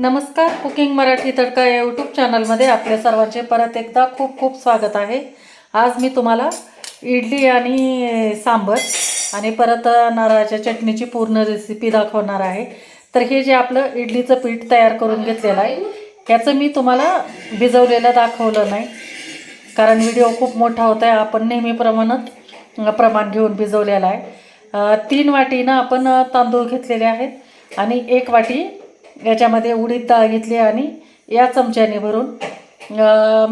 नमस्कार कुकिंग मराठी तडका या यूट्यूब चॅनलमध्ये आपल्या सर्वांचे परत एकदा खूप खूप स्वागत आहे. आज मी तुम्हाला इडली आणि सांबर आणि परत नारळाच्या चटणीची पूर्ण रेसिपी दाखवणार आहे. तर हे जे आपलं इडलीचं पीठ तयार करून घेतलेलं आहे ह्याचं मी तुम्हाला भिजवलेलं दाखवलं नाही. कारण व्हिडिओ खूप मोठा होता आहे आपण नेहमीप्रमाणात प्रमाण घेऊन भिजवलेला आहे. तीन वाटीनं आपण तांदूळ घेतलेले आहेत आणि एक वाटी याच्यामध्ये उडीद डाळ घेतली आणि या चमच्याने भरून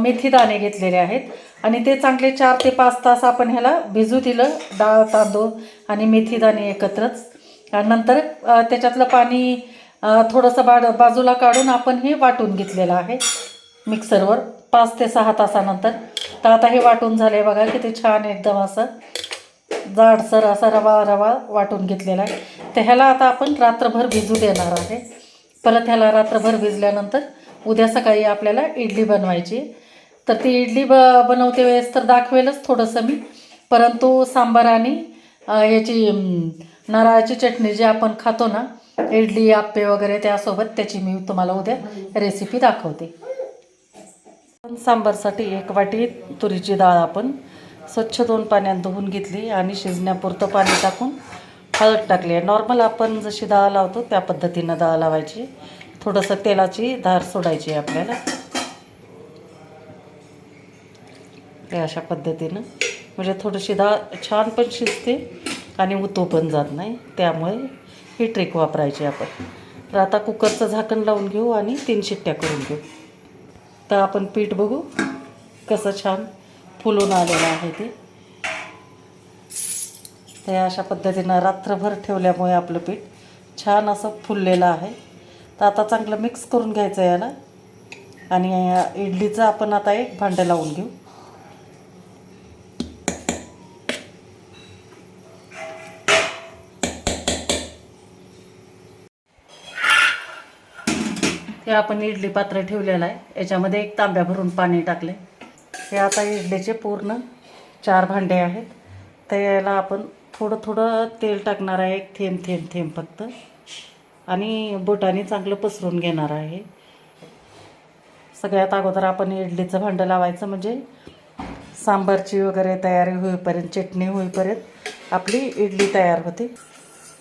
मेथी दाणे घेतलेले आहेत. आणि ते चांगले चार ते पाच तास आपण ह्याला भिजू दिलं डाळ तांदूळ आणि मेथी दाणे एकत्रच. आणि नंतर त्याच्यातलं पाणी थोडंसं बा बाजूला काढून आपण हे वाटून घेतलेलं आहे मिक्सरवर पाच ते सहा तासानंतर. तर आता हे वाटून झाले बघा किती छान एकदम असं जाडसर असा रवा रवा वाटून घेतलेला आहे. तर ह्याला आता आपण रात्रभर भिजू देणार आहे. परत ह्याला रात्रभर भिजल्यानंतर उद्या सकाळी आपल्याला इडली बनवायची. तर ती इडली ब बनवते वेळेस तर दाखवेलच थोडंसं मी. परंतु सांबार आणि याची नारळाची चटणी जी आपण खातो ना इडली आप्पे वगैरे त्यासोबत त्याची मी तुम्हाला उद्या रेसिपी दाखवते. सांबारसाठी एक वाटी तुरीची डाळ आपण स्वच्छ दोन पाण्यात धुवून घेतली आणि शिजण्यापुरतं पाणी टाकून हळद टाकली आहे. नॉर्मल आपण जशी डाळ लावतो त्या पद्धतीनं डाळ लावायची. थोडंसं तेलाची धार सोडायची आपल्याला. ते अशा पद्धतीनं. म्हणजे थोडीशी डाळ छान पण शिजते आणि उतो पण जात नाही. त्यामुळे ही ट्रिक वापरायची आपण. तर आता कुकरचं झाकण लावून घेऊ आणि तीन शिट्ट्या करून घेऊ. तर आपण पीठ बघू कसं छान फुलून आलेलं आहे ते. ते अशा पद्धतीनं रात्रभर ठेवल्यामुळे आपलं पीठ छान असं फुललेलं आहे. तर आता चांगलं मिक्स करून घ्यायचं याला. आणि इडलीचं आपण आता एक भांडं लावून घेऊ. हे आपण इडली पात्र ठेवलेलं आहे. याच्यामध्ये एक तांब्या भरून पाणी टाकले हे आता इडलीचे पूर्ण चार भांडे आहेत. तर याला आपण थोडं थोडं तेल टाकणार आहे एक थेंब थेंब थेंब फक्त. आणि बोटाने चांगलं पसरून घेणार आहे. सगळ्यात अगोदर आपण इडलीचं भांडं लावायचं म्हणजे सांबारची वगैरे तयारी होईपर्यंत चटणी होईपर्यंत आपली इडली तयार होते.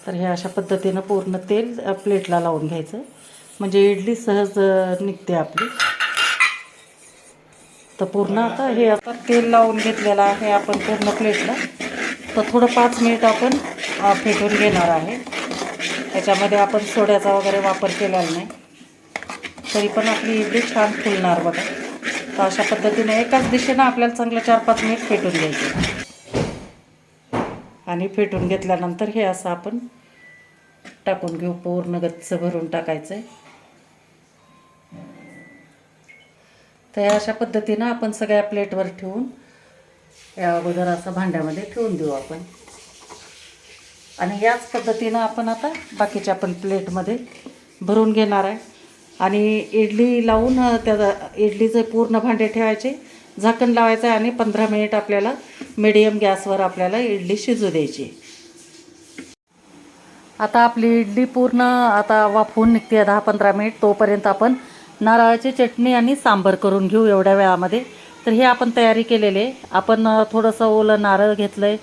तर हे अशा पद्धतीनं पूर्ण तेल प्लेटला लावून घ्यायचं. म्हणजे इडली सहज निघते आपली. तर पूर्ण आता हे आता तेल लावून घेतलेलं आहे आपण पूर्ण प्लेटला. तर थोडं पाच मिनिट आपण फेटून घेणार आहे. त्याच्यामध्ये आपण सोड्याचा वगैरे वापर केलेला नाही. तरी पण आपली इडली छान फुलणार बघा. तर अशा पद्धतीने एकाच दिशेनं आपल्याला चांगलं चार पाच मिनिट फेटून घ्यायचं. आणि फेटून घेतल्यानंतर हे असं आपण टाकून घेऊ. पूर्ण गच्च भरून टाकायचं आहे तर या अशा पद्धतीनं आपण सगळ्या प्लेटवर ठेवून या अगोदर असं भांड्यामध्ये ठेवून देऊ आपण. आणि याच पद्धतीनं आपण आता बाकीच्या पण प्लेटमध्ये भरून घेणार आहे. आणि इडली लावून त्या इडलीचे पूर्ण भांडे ठेवायचे झाकण लावायचं आहे आणि पंधरा मिनिट आपल्याला मिडियम गॅसवर आपल्याला इडली शिजू द्यायची. आता आपली इडली पूर्ण आता वाफवून निघते दहा पंधरा मिनिट तोपर्यंत आपण नारळाची चटणी आणि सांबर करून घेऊ एवढ्या वेळामध्ये. तर हे आपण तयारी केलेले आहे. आपण थोडंसं ओलं नारळ घेतलं आहे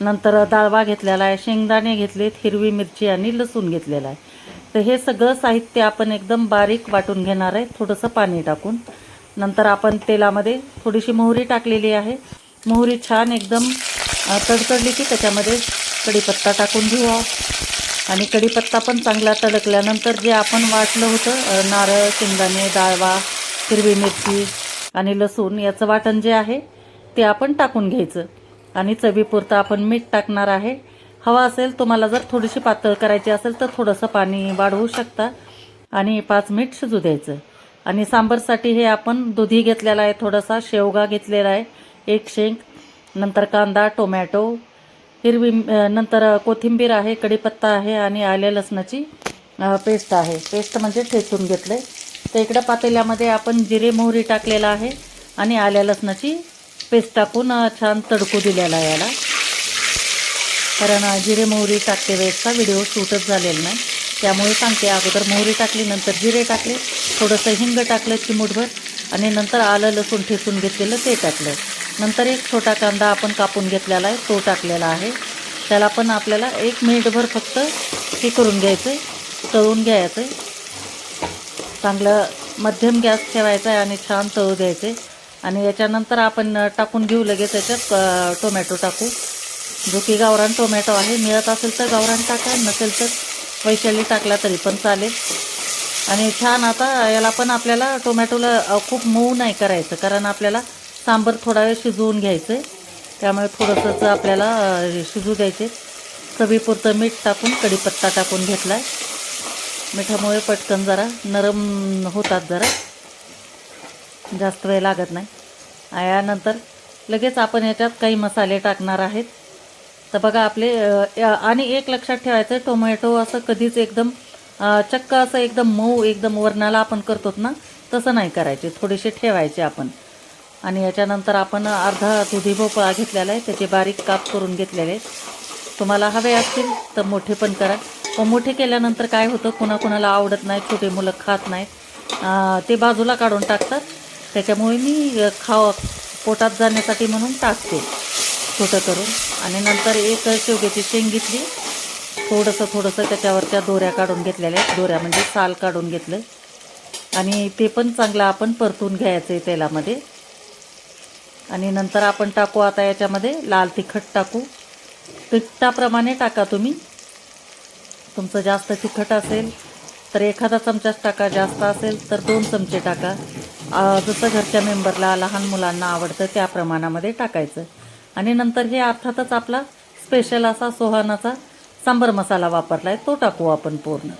नंतर डाळवा घेतलेला आहे शेंगदाणे घेतलेत हिरवी मिरची आणि लसूण घेतलेला आहे. तर हे सगळं साहित्य आपण एकदम बारीक वाटून घेणार आहे थोडंसं पाणी टाकून. नंतर आपण तेलामध्ये थोडीशी मोहरी टाकलेली आहे. मोहरी छान एकदम तडतडली की त्याच्यामध्ये कढीपत्ता टाकून घेऊ आणि कढीपत्ता पण चांगला तडकल्यानंतर जे आपण वाटलं होतं नारळ शेंगदाणे डाळवा हिरवी मिरची आणि लसूण याचं वाटण जे आहे ते आपण टाकून घ्यायचं. आणि चवीपुरतं आपण मीठ टाकणार आहे. हवा असेल तुम्हाला जर थोडीशी पातळ करायची असेल तर थोडंसं पाणी वाढवू शकता. आणि पाच मिनिट शिजू द्यायचं. आणि सांबरसाठी हे आपण दुधी घेतलेला आहे थोडासा शेवगा घेतलेला आहे. एक शेंग नंतर कांदा टोमॅटो हिरवी नंतर कोथिंबीर आहे कढीपत्ता आहे आणि आल्या लसणाची पेस्ट आहे. पेस्ट म्हणजे ठेचून घेतलं आहे तर इकडं पातेल्यामध्ये आपण जिरे मोहरी टाकलेला आहे आणि आल्या लसणाची पेस्ट टाकून छान तडकू दिलेला आहे याला. कारण जिरे मोहरी टाकते वेळेसचा व्हिडिओ शूटच झालेला नाही. त्यामुळे सांगते अगोदर मोहरी टाकली नंतर जिरे टाकले थोडंसं हिंग टाकलं चिमूटभर आणि नंतर आलं लसूण ठेसून घेतलेलं ते टाकलं. नंतर एक छोटा कांदा आपण कापून घेतलेला आहे तो टाकलेला आहे. त्याला पण आपल्याला एक मिनिटभर फक्त हे करून घ्यायचं आहे तळून घ्यायचं आहे चांगलं मध्यम गॅस ठेवायचा आहे आणि छान तळू द्यायचे. आणि याच्यानंतर आपण टाकून घेऊ लगेच याच्यात टोमॅटो टाकू. जो की गावरान टोमॅटो आहे. मिळत असेल तर गावरान टाका नसेल तर वैशाली टाकला तरी पण चालेल. आणि छान आता याला पण आपल्याला टोमॅटोला खूप मऊ नाही करायचं कारण आपल्याला सांबर थोडा वेळ शिजवून घ्यायचं आहे त्यामुळे थोडंसंच आपल्याला शिजू द्यायचे. चवीपुरतं मीठ टाकून कढीपत्ता टाकून घेतला आहे मिठामुळे पटकन जरा नरम होतात जरा. जास्त वेळ लागत नाही. आ, यानंतर लगेच आपण याच्यात काही मसाले टाकणार आहेत. तर बघा आपले या- आणि एक लक्षात ठेवायचं टोमॅटो असं कधीच एकदम चक्क असं एकदम मऊ एकदम वरणाला आपण करतो ना तसं नाही करायचे. थोडेसे ठेवायचे आपण. आणि याच्यानंतर आपण अर्धा दुधी भोपळा घेतलेला आहे त्याचे बारीक काप करून घेतलेले आहेत. तुम्हाला हवे असतील तर मोठे पण करा. मोठे केल्यानंतर काय होतं कुणाकुणाला आवडत नाही छोटे मुलं खात नाहीत ते बाजूला काढून टाकतात. त्याच्यामुळे मी खाव पोटात जाण्यासाठी म्हणून टाकते. छोटं करून. आणि नंतर एक शेवग्याची शेंग घेतली. थोडंसं थोडंसं त्याच्यावरच्या दोऱ्या काढून घेतलेल्या आहेत. दोऱ्या म्हणजे साल काढून घेतलं. आणि ते पण चांगलं आपण परतून घ्यायचं आहे तेलामध्ये. आणि नंतर आपण टाकू आता याच्यामध्ये लाल तिखट टाकू. तिखटाप्रमाणे टाका तुम्ही. तुमचं जास्त तिखट असेल तर एखादा चमचाच टाका जास्त असेल तर दोन चमचे टाका. जसं घरच्या मेंबरला लहान मुलांना आवडतं त्या प्रमाणामध्ये टाकायचं. आणि नंतर हे अर्थातच आपला स्पेशल असा सोहानाचा सांबर मसाला वापरला आहे तो टाकू आपण पूर्ण.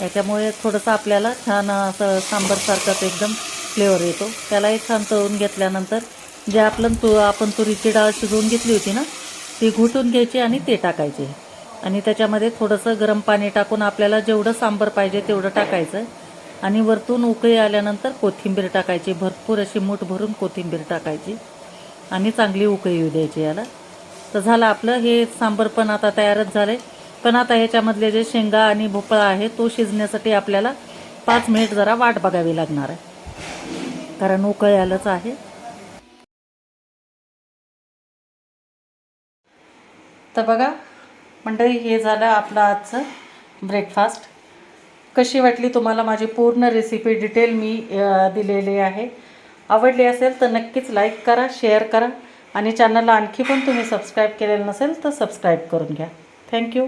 याच्यामुळे थोडंसं आपल्याला छान असं सांबरसारखंच एकदम फ्लेवर येतो. त्यालाही छान तळून घेतल्यानंतर जे आपलं तु आपण तुरीची डाळ शिजवून घेतली होती ना ती घुटून घ्यायची आणि ते टाकायचे. आणि त्याच्यामध्ये थोडंसं गरम पाणी टाकून आपल्याला जेवढं सांबर पाहिजे तेवढं टाकायचं. आणि वरतून उकळी आल्यानंतर कोथिंबीर टाकायची. भरपूर अशी मूठ भरून कोथिंबीर टाकायची. आणि चांगली उकळी येऊ द्यायची याला. तर झालं आपलं. हे सांबर पण आता तयारच झालं आहे पण आता ह्याच्यामधले जे शेंगा आणि भोपळा आहे तो शिजण्यासाठी आपल्याला पाच मिनिट जरा वाट बघावी लागणार आहे. कारण उकळी आलंच आहे. तर बघा मंडळी हे झालं आपलं आजचं ब्रेकफास्ट कशी वाटली तुम्हाला माझी पूर्ण रेसिपी डिटेल मी दिलेली आहे? आवडली असेल तर नक्कीच लाईक करा शेअर करा. आणि चॅनलला आणखी पण तुम्ही सबस्क्राईब केलेलं नसेल तर सबस्क्राईब करून घ्या. थँक्यू